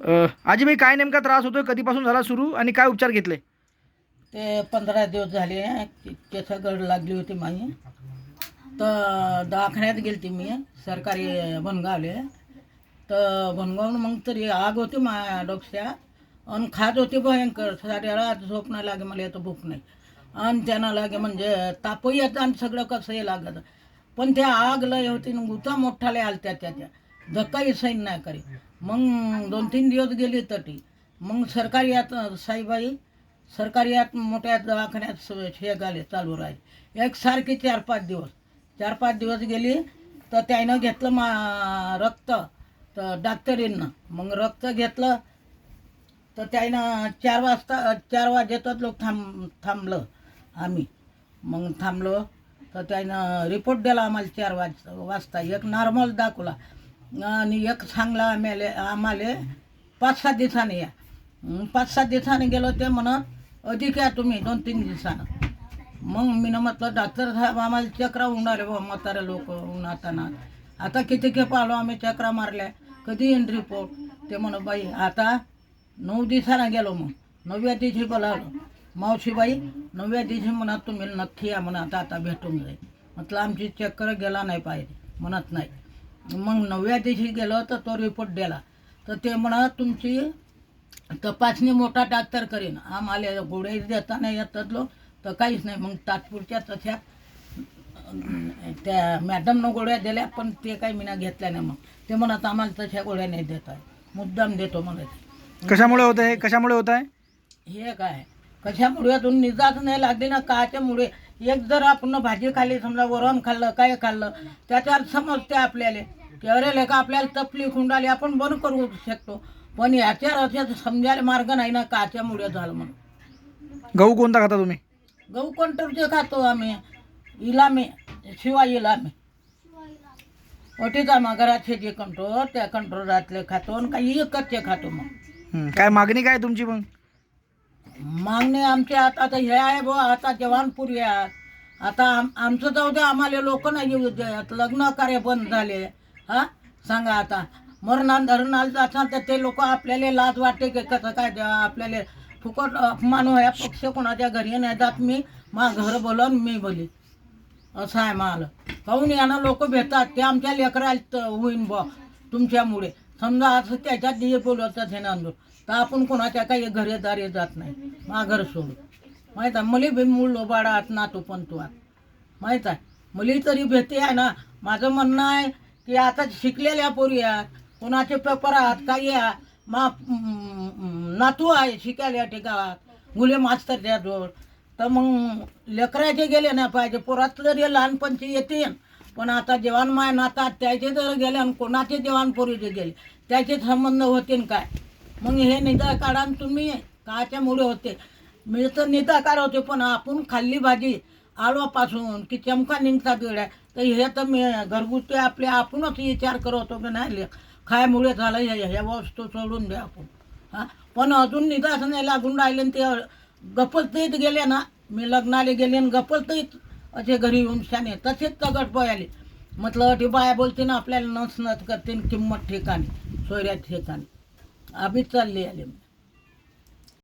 आजी आजीबाई काय नेमका त्रास होतोय? कधीपासून झाला सुरू आणि काय उपचार घेतले? ते पंधरा दिवस झाले केस गड लागली होती माझी तर दवाखान्यात गेलती मी सरकारी बनगावले तर बनगावून मग तरी आग होती माझ्या डोक्यात आणि खात होती भयंकर साऱ्याला झोप नाही लागे मला येतं भूक नाही. आणि त्यांना लागे म्हणजे तापही येतं आणि सगळं कसंही लागत. पण त्या आग लय होती न गुता मोठाले आलत्या त्याच्या धक्काही सैन नाही करी मग दोन तीन दिवस गेली तटी मग सरकारी यात साईबाई सरकारी यात मोठ्या दवाखान्यात हे गाले चालू राहिले. एकसारखे चार पाच दिवस. चार पाच दिवस गेली तर त्यानं घेतलं मा रक्त तर डॉक्टरींना. मग रक्त घेतलं तर त्यानं चार वाजता चार वाजेतच लोक थांब थांबलं आम्ही. मग थांबलो तर त्यानं रिपोर्ट दिला आम्हाला चार वाज वाजता. एक नॉर्मल दाखवला. आणि एक सांगला आम्हाला आम्हाला पाच सात दिवसाने या. पाच सात दिवसाने गेलो ते म्हणत अधिक या तुम्ही दोन तीन दिवसानं. मग मी म्हटलं डॉक्टर साहेब आम्हाला चक्रा उडणारे बा म्हातारे लोक उन्हाताना आता किती खेप आलो आम्ही चक्रा मारल्या. कधी येईन रिपोर्ट ते म्हण बाई आता नऊ दिवसानं गेलो मग. नवव्या दिवशी बोलावलो. मावशीबाई नवव्या दिवशी म्हणत तुम्ही नक्की या म्हणत आता भेटून जाईल. म्हटलं आमची चक्कर गेला नाही पाहिजे. म्हणत नाही. मग नवव्या दिवशी गेलो तर तो रिपोर्ट दिला. तर ते म्हणत तुमची तपासणी मोठा डॉक्टर करीन. आम्हाला गोळे देताना येतात लोक तर काहीच नाही. मग तात्पुरत्या तशा त्या मॅडमनं गोळ्या दिल्या पण ते काही मी घेतल्या नाही मग. ते म्हणत आम्हाला तशा गोळ्या नाही देत आहे. मुद्दाम देतो मला कशामुळे होत आहे? कशामुळे होत आहे? हे काय? कशामुळे? यातून निजाच नाही लागली ना? काच्यामुळे? एक जर आपण भाजी खाल्ली समजा वरण खाल्लं काय खाल्लं त्याच्यावर समजते आपल्याला. की अरे लेका आपल्याला तपली खुंडाली आपण बंद करू शकतो. पण याच्यावर अशा समजायला मार्ग नाही ना काच्यामुळे झालं म्हणून. गहू कोणता खाता तुम्ही? गहू कंट्रोलचे खातो आम्ही. इलामे शिवाय इलामे ओटीचा मग घराचे जे कंट्रोल त्या कंट्रोलातले खातो आणि काही एकच खातो मग. काय मागणी काय तुमची मग? मागणे आमचे आता हे आहे बुवा आता जवानपुरी आहेत आता आम आमचं जाऊ दे आम्हाला लोक नाही येऊ देत. लग्न कार्य बंद झाले. हा? सांगा आता. मरणात धरणाला जातात तर ते लोक आपल्याला लाज वाटते की कसं काय द्या आपल्याला फुकट अपमान ह्या पक्ष कोणाच्या घरी नाही जात. मी मा घर बोलन मी बोली. असं आहे मला. काहून यांना लोक भेटतात. ते आमच्या लेकराला होईन बुवा तुमच्यामुळे. समजा असं त्याच्यात दिये बोलवतात हे नांदूर तर आपण कोणाच्या काही घरेदारी जात नाही. मा घर सोडू माहीत आहे? मुली बी मूळ लोबाडात नातू पण तू आत माहीत आहे? मुली तरी भेटते आहे ना? माझं म्हणणं आहे की आता शिकलेल्या पोरी आहात कोणाचे पेपर आहात काही आहात मा नातू आहे शिकायला ठिकाणात मुले मास्तर त्याजवळ तर मग लेकराचे गेले नाही पाहिजे. पोरात जरी लहानपणचे येते पण आता जेवण माय नातात त्याचे जर गेले आणि कोणाचे जेवण पोरीचे गेले त्याचे संबंध होतील काय? मग हे निदा काढा तुम्ही काच्यामुळे होते. मी तर निदाकार होते पण आपण खाल्ली भाजी आळवापासून की चमका निघता वेळा तर हे तर मी घरगुती आपले आपणच विचार करत होतो की नाही ले- खायमुळे झालं हे ह्या वस्तू सोडून द्या आपण. हां? पण अजून निदास नाही लागून राहिले आणि ते गपलतईत गेले ना. मी लग्नाला गेले आणि गपलतईत असे घरी येऊन शाने तसेच तगट आले म्हटलं ती बाया बोलते ना आपल्याला नस नस करते किंमत ठिकाणी सोयऱ्या ठिकाणी. आम्ही चालले आले.